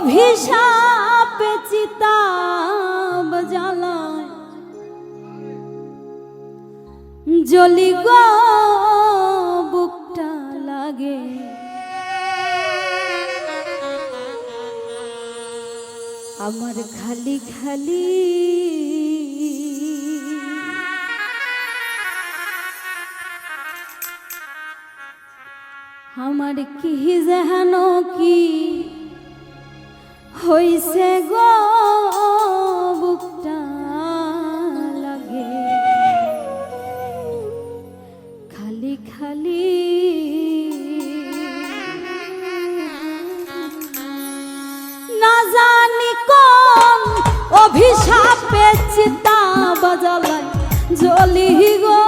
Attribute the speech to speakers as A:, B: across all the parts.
A: অভিশাপ চিতাব জ্বালায়। জলি গো বুকটা লাগে। আমার খালি খালি আমার কি যেন কি হইছে গো বুকটা লাগে। খালি খালি না জানি কম অভিশাপে চিতা বাজালায় জ্বলি গো।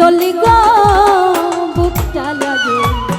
A: জ্বলি গো বুকটা লাগে।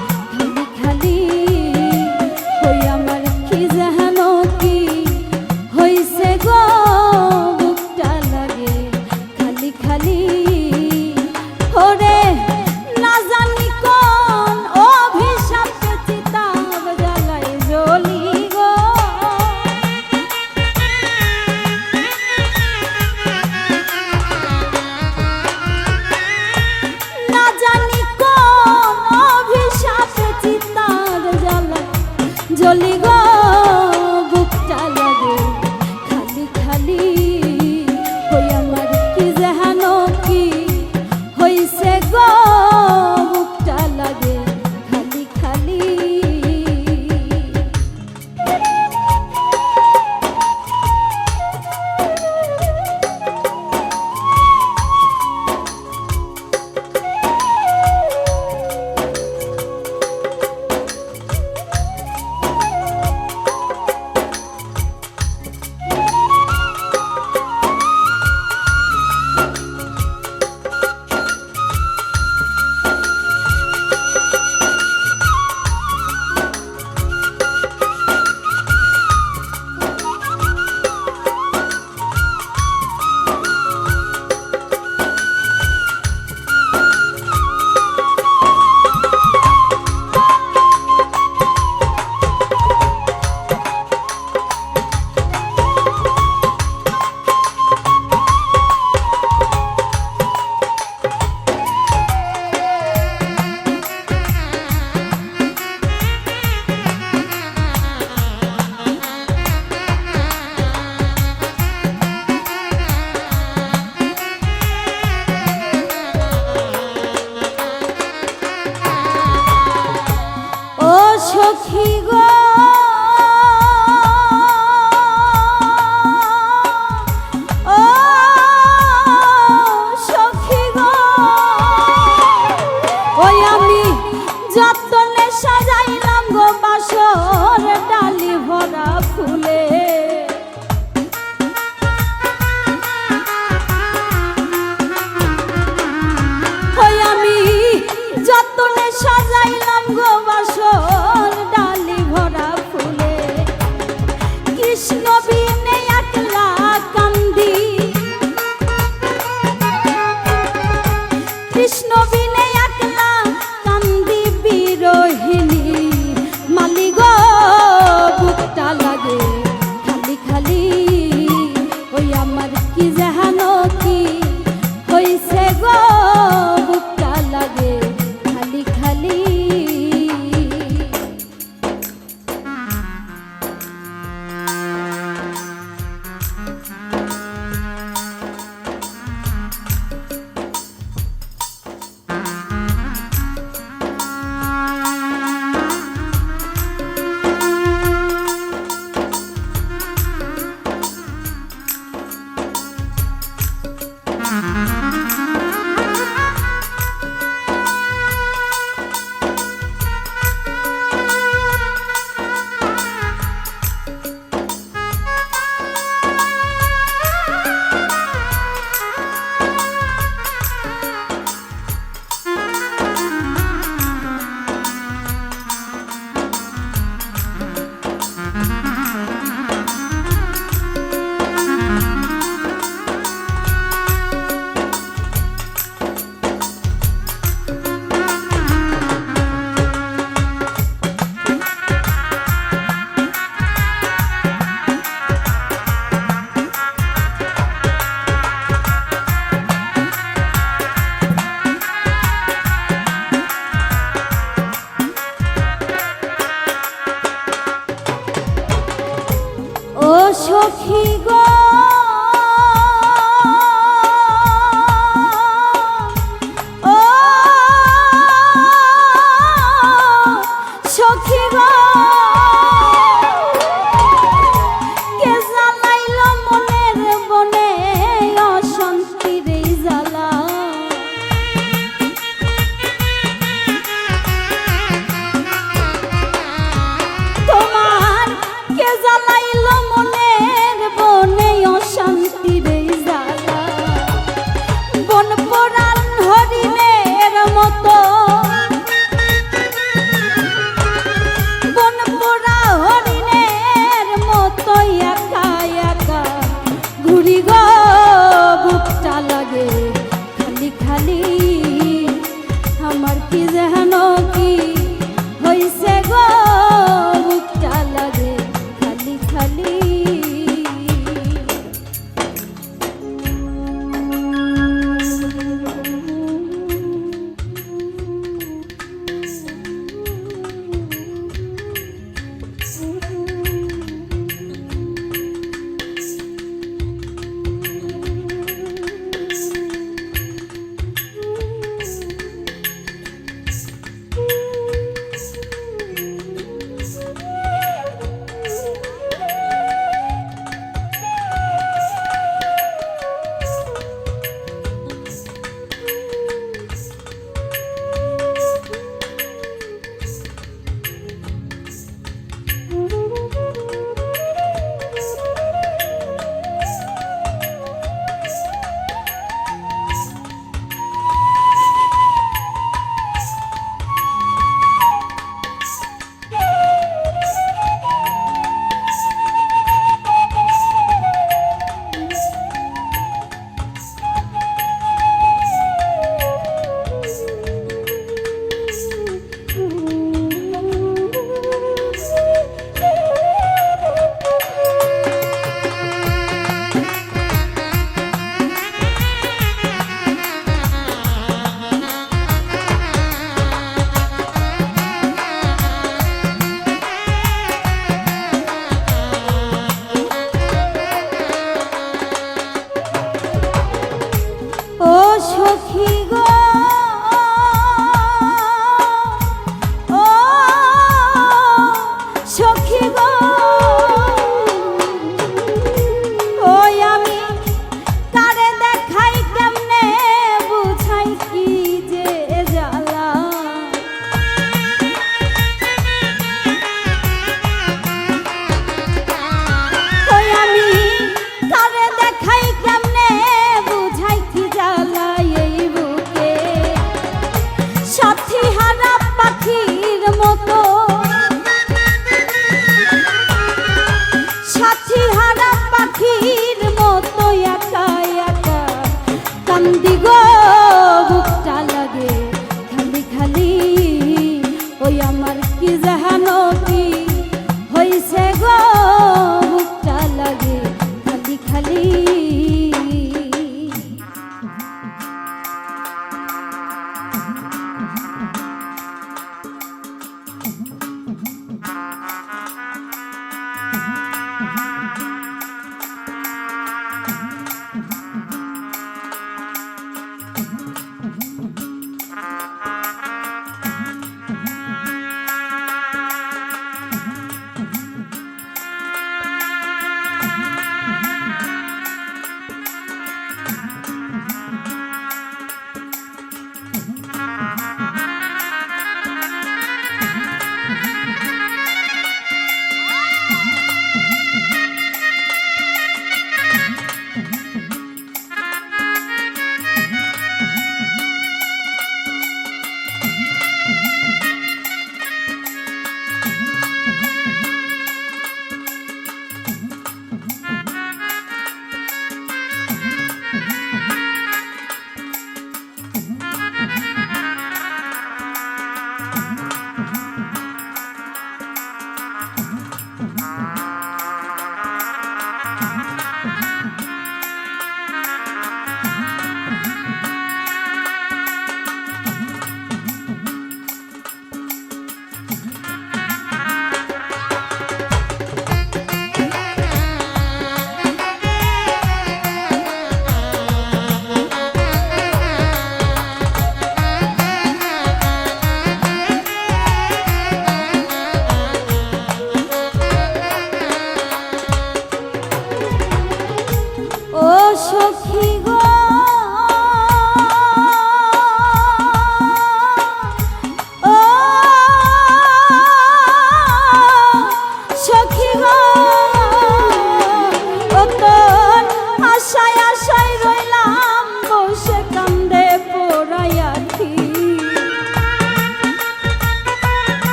A: সখী গো। সখী গো।